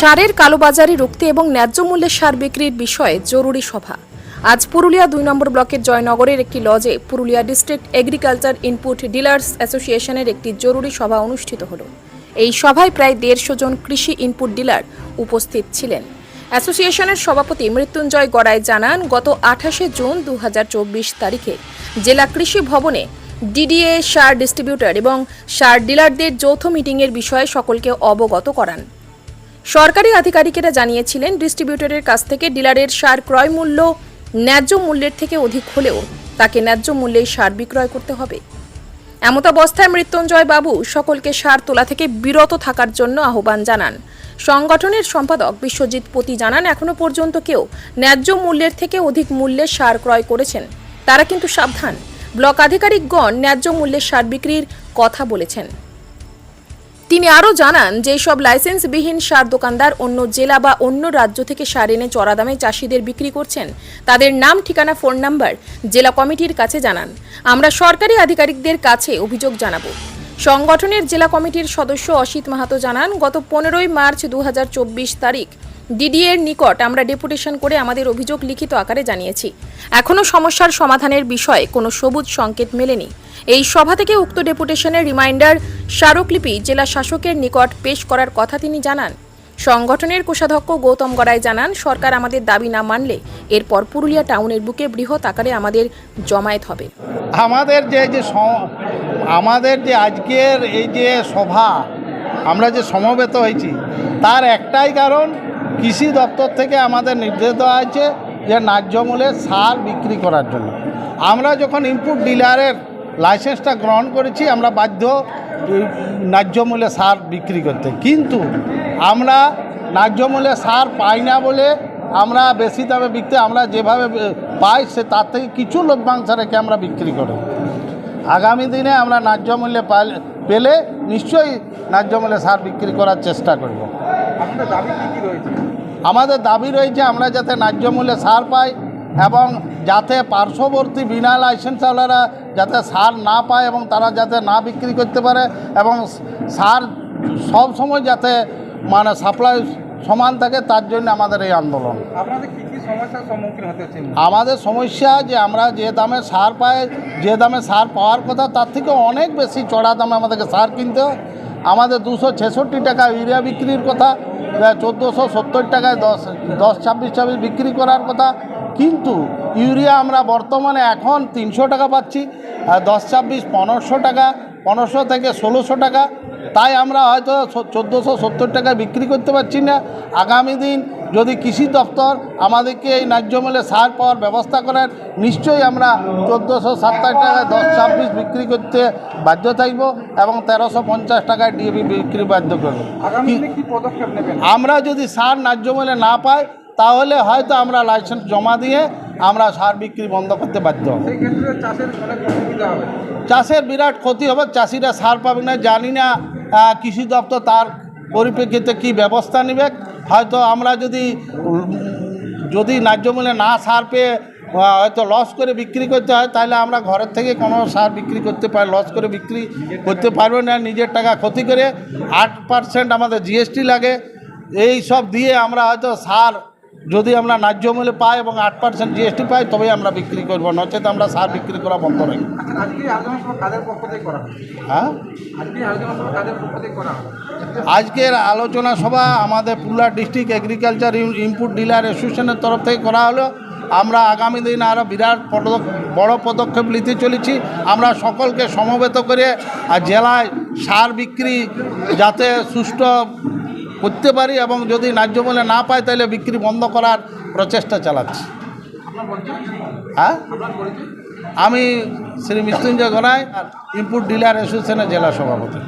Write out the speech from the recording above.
সারের কালোবাজারি রুখতে এবং ন্যায্য মূল্যে সার বিক্রির বিষয়ে জরুরি সভা। আজ পুরুলিয়া দুই নম্বর ব্লকের জয়নগরের একটি লজে Purulia district agriculture input dealers অ্যাসোসিয়েশনের একটি জরুরি সভা অনুষ্ঠিত হল। এই সভায় প্রায় দেড়শো জন কৃষি ইনপুট ডিলার উপস্থিত ছিলেন। অ্যাসোসিয়েশনের সভাপতি মৃত্যুঞ্জয় গড়াই জানান, গত আঠাশে জুন দু হাজার চব্বিশ তারিখে জেলা কৃষি ভবনে ডিডিএ সার ডিস্ট্রিবিউটর এবং সার ডিলারদের যৌথ মিটিংয়ের বিষয়ে সকলকে অবগত করান। সরকারি আধিকারিকেরা জানিয়েছিলেন, ডিস্ট্রিবিউটরের কাছ থেকে ডিলারের সার ক্রয় মূল্য ন্যায্য মূল্যের থেকে অধিক হলেও তাকে ন্যায্য মূল্যেই সার বিক্রয় করতে হবে। এমতাবস্থায় মৃত্যুঞ্জয় বাবু সকলকে সার তোলা থেকে বিরত থাকার জন্য আহ্বান জানান। সংগঠনের সম্পাদক বিশ্বজিৎ পতি জানান, এখনও পর্যন্ত কেউ ন্যায্য মূল্যের থেকে অধিক মূল্যে সার ক্রয় করেছেন। তারা কিন্তু সাবধান। ব্লক আধিকারিকগণ ন্যায্য মূল্যের সার বিক্রির কথা বলেছেন। তিনি আরও জানান যে সব লাইসেন্সবিহীন সার দোকানদার অন্য জেলা বা অন্য রাজ্য থেকে সার এনে চড়া দামে চাষিদের বিক্রি করছেন। তাদের নাম, ঠিকানা, ফোন নাম্বার জেলা কমিটির কাছে জানান। আমরা সরকারি আধিকারিকদের কাছে অভিযোগ জানাব। সংগঠনের জেলা কমিটির সদস্য অসিত মাহাতো জানান, গত পনেরোই মার্চ দু হাজার চব্বিশ তারিখ ডিডিএর নিকট আমরা ডেপুটেশন করে আমাদের অভিযোগ লিখিত আকারে জানিয়েছি। এখনও সমস্যার সমাধানের বিষয়ে কোনো সবুজ সংকেত মেলেনি। এই সভা থেকে উক্ত ডেপুটেশনের রিমাইন্ডার স্মারকলিপি জেলা শাসকের নিকট পেশ করার কথা তিনি জানান। সংগঠনের কোষাধ্যক্ষ গৌতম গড়াই জানান, সরকার আমাদের দাবি না মানলে এরপর পুরুলিয়া টাউনের বুকে বৃহৎ আকারে আমাদের জমায়েত হবে। আমাদের যে যে আমাদের যে আজকের এই যে সভা, আমরা যে সমবেত হয়েছি, তার একটাই কারণ কৃষি দপ্তর থেকে আমাদের নির্দেশ দেওয়া হয়েছে যে ন্যায্য মূল্যে সার বিক্রি করার জন্য। আমরা যখন ইনপুট ডিলারের লাইসেন্সটা গ্রহণ করেছি, আমরা বাধ্য ন্যায্য মূল্যে সার বিক্রি করতে। কিন্তু আমরা ন্যায্য মূল্যে সার পাই না বলে আমরা বেশি দামে বিকতে আমরা যেভাবে পাই সে তার থেকে কিছু লভ্যাংশ রেখে আমরা বিক্রি করি। আগামী দিনে আমরা ন্যায্য মূল্যে পেলে নিশ্চয়ই ন্যায্য মূল্যে সার বিক্রি করার চেষ্টা করব। আমাদের দাবি রয়েছে? আমরা যাতে ন্যায্য মূল্যে সার পাই এবং যাতে পার্শ্ববর্তী বিনা লাইসেন্সওয়ালারা যাতে সার না পায় এবং তারা যাতে না বিক্রি করতে পারে এবং সার সব সময় যাতে মানে সাপ্লাই সমান থাকে তার জন্য আমাদের এই আন্দোলন। আপনাদের কী কী সমস্যার সম্মুখীন হতে হচ্ছে? আমাদের সমস্যা যে আমরা যে দামে সার পাই যে দামে সার পাওয়ার কথা তার থেকে অনেক বেশি চড়া দামে আমাদেরকে সার কিনতে হয়। আমাদের দুশো ছেষট্টি টাকা ইউরিয়া বিক্রির কথা চোদ্দোশো সত্তর টাকায় দশ দশ, ছাব্বিশ ছাব্বিশ বিক্রি করার কথা। কিন্তু ইউরিয়া আমরা বর্তমানে এখন তিনশো টাকা পাচ্ছি দশ, ছাব্বিশ, পনেরোশো টাকা, পনেরোশো থেকে ষোলোশো টাকা। তাই আমরা হয়তো চোদ্দোশো সত্তর টাকায় বিক্রি করতে পারছি না। আগামী দিন যদি কৃষি দপ্তর আমাদেরকে এই ন্যায্য মূল্যে সার পাওয়ার ব্যবস্থা করেন নিশ্চয়ই আমরা চোদ্দোশো সাতাশ টাকায় দশ ছাব্বিশ বিক্রি করতে বাধ্য থাকব এবং তেরোশো পঞ্চাশ টাকায় ডিএপি বিক্রি বাধ্য করব। আমরা যদি সার ন্যায্য মূল্যে না পাই তাহলে হয়তো আমরা লাইসেন্স জমা দিয়ে আমরা সার বিক্রি বন্ধ করতে বাধ্য হবে। চাষের বিরাট ক্ষতি হবে চাষিরা সার পাবে না। জানি না কৃষি দপ্তর তার পরিপ্রেক্ষিতে কি ব্যবস্থা নেবে। হয়তো আমরা যদি যদি ন্যায্য মূল্যে না সার পেয়ে হয়তো লস করে বিক্রি করতে হয়, তাহলে আমরা ঘরের থেকে কোনো সার বিক্রি করতে পারি লস করে বিক্রি করতে পারব না, নিজের টাকা ক্ষতি করে। আট পার্সেন্ট আমাদের জিএসটি লাগে। এই সব দিয়ে আমরা হয়তো সার যদি আমরা ন্যায্য মূল্যে পাই এবং আট পার্সেন্ট জিএসটি পাই তবেই আমরা বিক্রি করব। নচেত আমরা সার বিক্রি করা বন্ধ রাখি। আচ্ছা হ্যাঁ? আজকের আলোচনা সভা আমাদের Purulia district agriculture input dealer অ্যাসোসিয়েশনের তরফ থেকে করা হলো। আমরা আগামী দিন আরও বিরাট বড় পদক্ষেপ নিতে চলেছি। আমরা সকলকে সমবেত করে আর জেলায় সার বিক্রি যাতে সুষ্ঠু করতে পারি এবং যদি ন্যায্য মূল্যে না পাই তাহলে বিক্রি বন্ধ করার প্রচেষ্টা চালাচ্ছি। হ্যাঁ? আমি শ্রী মৃত্যুঞ্জয় গড়াই আর ডিলার অ্যাসোসিয়েশনের জেলা সভাপতি।